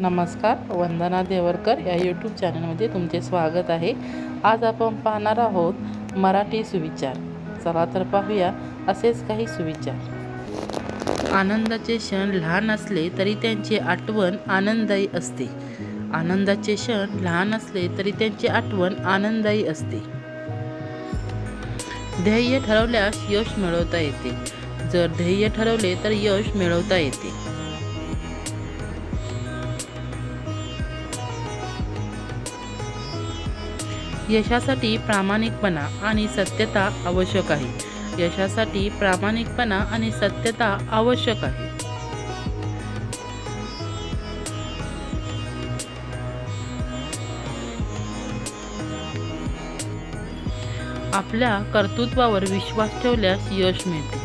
नमस्कार वंदना देवरकर या यूट्यूब चॅनलमध्ये तुमचे स्वागत आहे. आज आपण पाहणार आहोत मराठी सुविचार. चला तर पाहूया असेच काही सुविचार. आनंदाचे क्षण लहान असले तरी त्यांची आठवण आनंददायी असते. आनंदाचे क्षण लहान असले तरी त्यांची आठवण आनंददायी असते. ध्येय ठरवल्यास यश मिळवता येते. जर ध्येय ठरवले तर यश मिळवता येते. यशासाठी प्रामाणिकपणा आणि सत्यता आवश्यक आहे. यशासाठी प्रामाणिकपणा आणि सत्यता आवश्यक आहे. आपल्या कर्तृत्वावर विश्वास ठेवल्यास यश मिळते.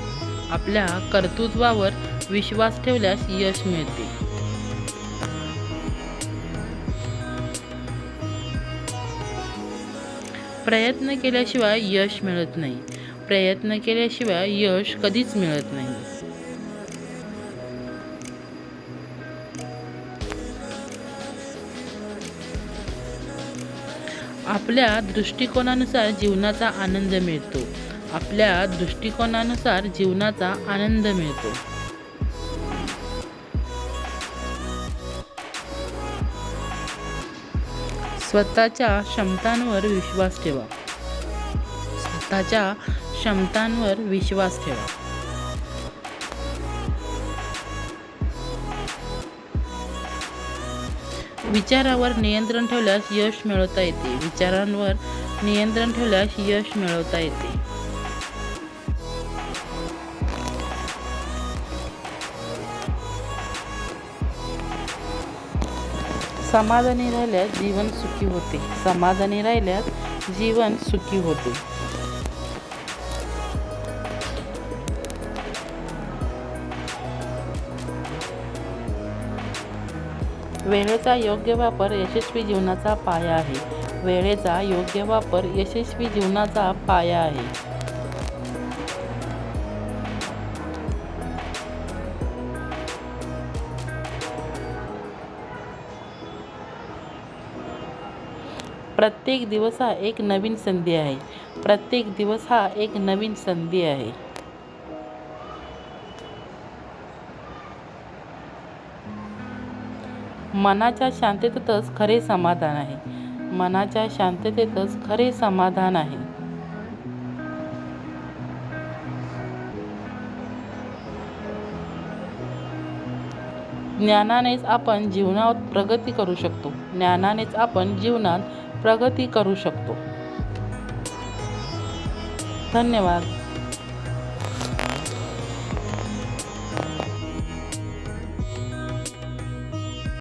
आपल्या कर्तृत्वावर विश्वास ठेवल्यास यश मिळते. प्रयत्न केल्याशिवाय यश मिळत नाही. प्रयत्न केल्याशिवाय यश कधीच मिळत नाही. आपल्या दृष्टिकोनानुसार जीवनाचा आनंद मिळतो. आपल्या दृष्टिकोनानुसार जीवनाचा आनंद मिळतो. स्वतःच्या क्षमतांवर विश्वास ठेवा. स्वतःच्या क्षमतांवर विश्वास ठेवा. विचारावर नियंत्रण ठेवल्यास यश मिळवता येते. विचारांवर नियंत्रण ठेवल्यास यश मिळवता येते. समाधानी राहिल्यास जीवन सुखी होते. समाधानी राहिल्यास जीवन सुखी होते. वेळेचा योग्य वापर यशस्वी जीवनाचा पाया आहे. वेळेचा योग्य वापर यशस्वी जीवनाचा पाया आहे. प्रत्येक दिवस हा एक नवीन संधी आहे. प्रत्येक दिवस हा एक नवीन संधी आहे. मनाच्या शांततेतच खरे समाधान आहे. मनाच्या शांततेतच खरे समाधान आहे. ज्ञानानेच आपण जीवनात प्रगती करू शकतो. ज्ञानानेच आपण जीवनात प्रगती करू शकतो. धन्यवाद.